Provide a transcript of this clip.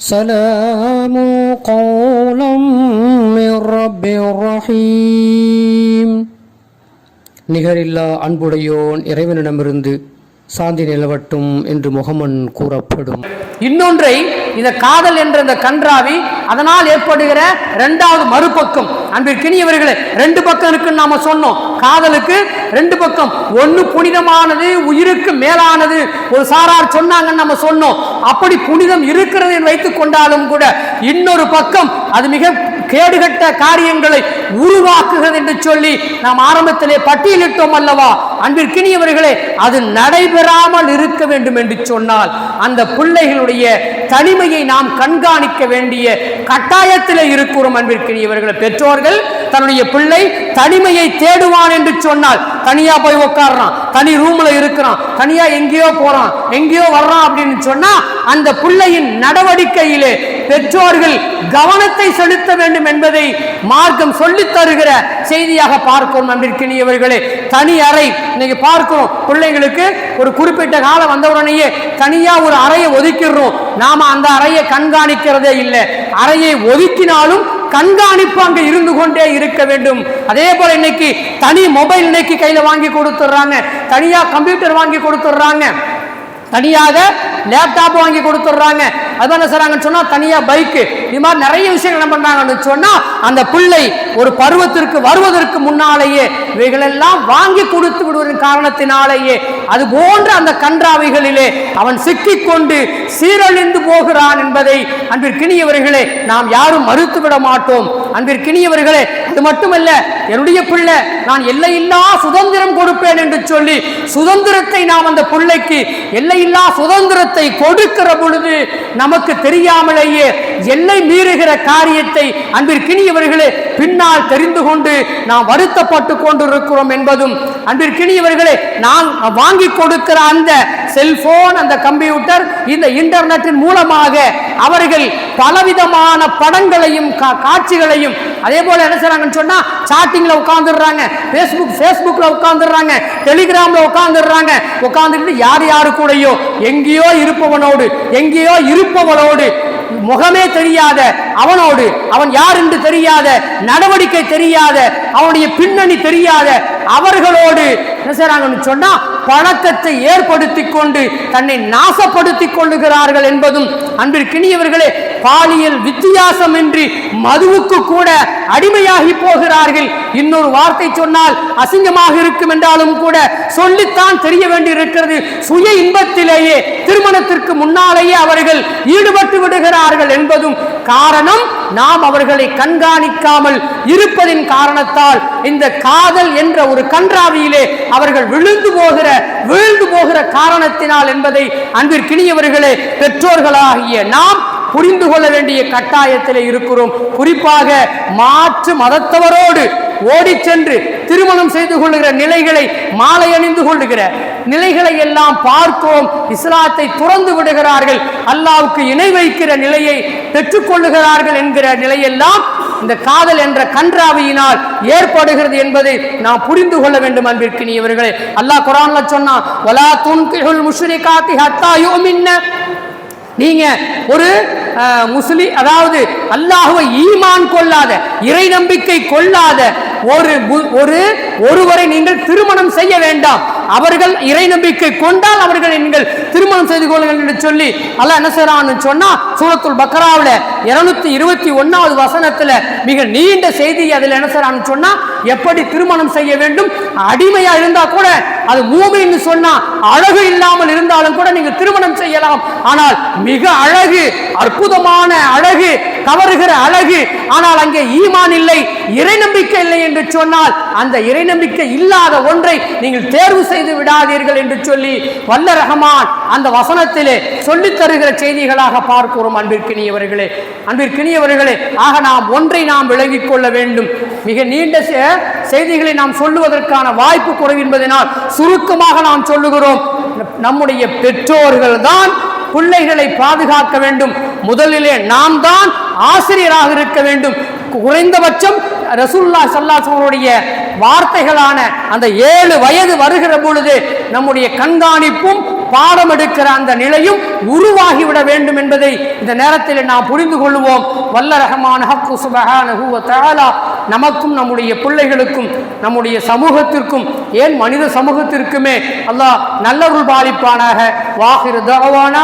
سلام قولا من رب رحيم நிகரில்லா அன்புடையோன் இறைவனிடமிருந்து சாந்தி நிலவட்டும் என்று முகமன் கூறப்படும். இன்னொன்றை இந்த காதல் என்ற இந்த கன்றாவி அதனால் ஏற்படுகிற இரண்டாவது மறுபக்கம். அன்பிற்கினியவர்களே ரெண்டு பக்கம் இருக்குன்னு நாம சொன்னோம். காதலுக்கு ரெண்டு பக்கம். ஒன்னு புனிதமானது உயிருக்கு மேலானது. ஒரு சாரார் சொன்னாங்கன்னு நம்ம சொன்னோம். அப்படி புனிதம் இருக்கிறது என்று வைத்துக் கொண்டாலும் கூட இன்னொரு பக்கம் அது மிக கேடுகட்ட காரியங்களை உருவாக்குகிறது என்று சொல்லி நாம் ஆரம்பத்திலே பட்டியலிட்டோம் அல்லவா? அன்பிற்கினியவர்களே அது நடைபெறாமல் இருக்க வேண்டும் என்று சொன்னால் அந்த பிள்ளைகளுடைய தனிமையை நாம் கண்காணிக்க வேண்டிய கட்டாயத்தில் இருக்கிறோம் அன்பிற்கினியவர்களை. பெற்றோர்கள் தன்னுடைய பிள்ளை தனிமையை தேடுவான் என்று சொன்னால் தனியா போய் உட்காடுறான் தனி ரூம்ல இருக்கிறான் தனியா எங்கேயோ போறான் எங்கேயோ வர்றான் அப்படின்னு சொன்னா அந்த பிள்ளையின் நடவடிக்கையிலே பெற்றோர்கள் கவனத்தை செலுத்த வேண்டும் என்பதை மார்க்கம் சொல்லித் தருகிற செய்தியாக பார்க்கிறோம் அன்பிற்கினியவர்களே. தனி அறை. இன்னைக்கு பார்க்கிறோம் பிள்ளைங்களுக்கு ஒரு குறிப்பிட்ட காலம் வந்தவுடனேயே தனியா ஒரு அறையை ஒதுக்கிடுறோம். நாம அந்த அறையை கண்காணிக்கிறதே இல்லை. அறையை ஒதுக்கினாலும் கண்காணிப்பு அங்கே இருந்து கொண்டே இருக்க வேண்டும். அதே போல இன்னைக்கு தனி மொபைல் இன்னைக்கு கையில வாங்கி கொடுத்துட்றாங்க. தனியா கம்ப்யூட்டர் வாங்கி கொடுத்துட்றாங்க. தனியாக லேப்டாப் வாங்கி கொடுத்துட்றாங்க. அது என்ன செய்றாங்கன்னு சொன்னா தனியா பைக்கு இது மாதிரி நிறைய விஷயங்கள் என்ன பண்றாங்கன்னு சொன்னா அந்த பிள்ளை ஒரு பருவத்திற்கு வருவதற்கு முன்னாலேயே இவைகளெல்லாம் வாங்கி கொடுத்து விடுவதன் காரணத்தினாலேயே அது போன்ற அந்த கன்றாவைகளிலே அவன் சிக்கிக்கொண்டு சீரழிந்து போகிறான் என்பதை அன்பிற்கினியவர்களே நாம் யாரும் மறுத்து விட மாட்டோம். அன்பிற்கினியவர்களே அது மட்டுமல்ல என்னுடைய பிள்ளை நான் எல்லையில்லா சுதந்திரம் கொடுப்பேன் என்று சொல்லி சுதந்திரத்தை நாம் அந்த பிள்ளைக்கு எல்லையில்லா சுதந்திரத்தை கொடுக்கிற பொழுது நமக்கு தெரியாமலேயே எல்லை மீறுகிற காரியத்தை அன்பிற்கினியவர்களே பின்னால் தெரிந்து கொண்டு நாம் வருத்தப்பட்டு கொண்டிருக்கிறோம் என்பதும் அன்பிற்கினியவர்களே நான் வாங்கி கொடுக்கிற அந்த செல்போன் அந்த கம்ப்யூட்டர் இந்த இன்டர்நெட்டின் மூலமாக அவர்கள் பலவிதமான படங்களையும் கா- காட்சிகளையும் அதே போல என்ன செய்கிறாங்கன்னு சொன்னா சாட்டிங்ல உட்காந்துடுறாங்க ஃபேஸ்புக் ஃபேஸ்புக்கில் உட்காந்துடுறாங்க டெலிகிராம்ல உட்காந்துடுறாங்க உட்காந்துக்கிட்டு யார் யாரு கூடயோ எங்கேயோ இருப்பவனோடு எங்கேயோ இருப்பவளோடு முகமே தெரியாத அவனோடு அவன் யார் என்று தெரியாத நடவடிக்கை தெரியாத அவனுடைய பின்னணி தெரியாத அவர்களோடு என்ன செய்யறாங்கன்னு சொன்னா பழக்கத்தை ஏற்படுத்தி கொண்டு தன்னை நாசப்படுத்தி கொள்ளுகிறார்கள் என்பதும் அன்பிற்கினியவர்களே பாலியல் வித்தியாசமின்றி மதுவுக்கு கூட அடிமையாகி போகிறார்கள். இன்னொரு வார்த்தை சொன்னால் அசிங்கமாக இருக்கும் என்றாலும் கூட சொல்லித்தான் தெரிய வேண்டி இருக்கிறது சுய இன்பத்திலேயே திருமணத்திற்கு முன்னாலேயே அவர்கள் ஈடுபட்டு விடுகிறார்கள் என்பதும் காரணம். நாம் அவர்களை கண்காணிக்காமல் இருப்பதின் காரணத்தால் இந்த காதல் என்ற ஒரு கன்றாவியிலே அவர்கள் விழுந்து போகிற வீழ்ந்து போகிற காரணத்தினால் என்பதை அன்பிற்கினியவர்களே பெற்றோர்களாகிய நாம் புரிந்து கொள்ள வேண்டிய கட்டாயத்தில் இருக்கிறோம். குறிப்பாக மாற்று மதத்தவரோடு ஓடி சென்று திருமணம் செய்து கொள்ளுகிற நிலைகளை மாலை அணிந்து கொள்ளுகிற நிலைகளை எல்லாம் பார்க்கிறோம் இஸ்லாத்தை துறந்து விடுகிறார்கள். அல்லாவுக்கு இணை வைக்கிற நிலையை பெற்றுக்கொள்ளுகிறார்கள் என்கிற நிலையெல்லாம் இந்த காதல் என்ற கன்றாவியினால் ஏற்படுகிறது என்பதை நாம் புரிந்து கொள்ள வேண்டும் அன்பிற்கினியவர்களே அல்லாஹ் குரான்ல சொன்னா வலா துன்கிஹுல் முஷ்ரிகாத்தி ஹத்தா யுமின்ன. நீங்க ஒரு முஸ்லி அதாவது அல்லாஹுவை ஈமான் கொள்ளாத இறை நம்பிக்கை கொள்ளாத ஒரு ஒரு ஒருவரை நீங்கள் திருமணம் செய்ய வேண்டாம். அவர்கள் இறை நம்பிக்கை கொண்டால் அவர்களை நீங்கள் திருமணம் செய்து கொள்ளுங்கள் என்று சொல்லி அல்ல என்ன செய்றான்னு சொன்னா சூரத்துல் பக்ராவில் இருநூத்தி இருபத்தி ஒன்னாவது வசனத்துல மிக நீண்ட செய்தி அதில் என்ன செய்யறான்னு சொன்னா எப்படி திருமணம் செய்ய வேண்டும்? அடிமையா இருந்தா கூட அது மூமின்னு சொன்னா அழகு இல்லாமல் இருந்தாலும் கூட நீங்க திருமணம் செய்யலாம். ஆனால் மிக அழகு அற்புதமான அழகு கவருகிற அழகு. ஆனால் அங்கே ஈமான் இல்லை இறை நம்பிக்கை இல்லை என்று சொன்னால் அந்த இறை நம்பிக்கை இல்லாத ஒன்றை நீங்கள் தேர்வு செய்து விடாதீர்கள் என்று சொல்லி வல்ல ரஹமான் அந்த வசனத்திலே சொல்லித் தருகிற செய்திகளாக பார்க்கிறோம் அன்பிற்கினியவர்களே. அன்பிற்கினியவர்களே ஆக நாம் ஒன்றை நாம் விளங்கிக் கொள்ள வேண்டும். மிக நீண்ட செ- செய்திகளை நாம் சொல்லுவதற்கான வாய்ப்பு குறைவு என்பதனால் சுருக்கமாக நாம் சொல்லுகிறோம். நம்முடைய பெற்றோர்கள் தான் பிள்ளைகளை பாதுகாக்க வேண்டும். முதலிலே நாம் தான் ஆசிரியராக இருக்க வேண்டும். குறைந்தபட்சம் ரசூல்லா சல்லாசனுடைய வார்த்தைகளான அந்த ஏழு வயது வருகிற பொழுது நம்முடைய கண்காணிப்பும் பாடம் எடுக்கிற அந்த நிலையும் உருவாகிவிட வேண்டும் என்பதை இந்த நேரத்தில் நாம் புரிந்து கொள்வோம். வல்ல ரஹமான ஹக்கு தஆலா. நமக்கும் நம்முடைய பிள்ளைகளுக்கும் நம்முடைய சமூகத்திற்கும் ஏன் மனித சமூகத்திற்குமே அல்லாஹ் நல்லருள் பாலிப்பானாக. வாஹிரு தஅவானா.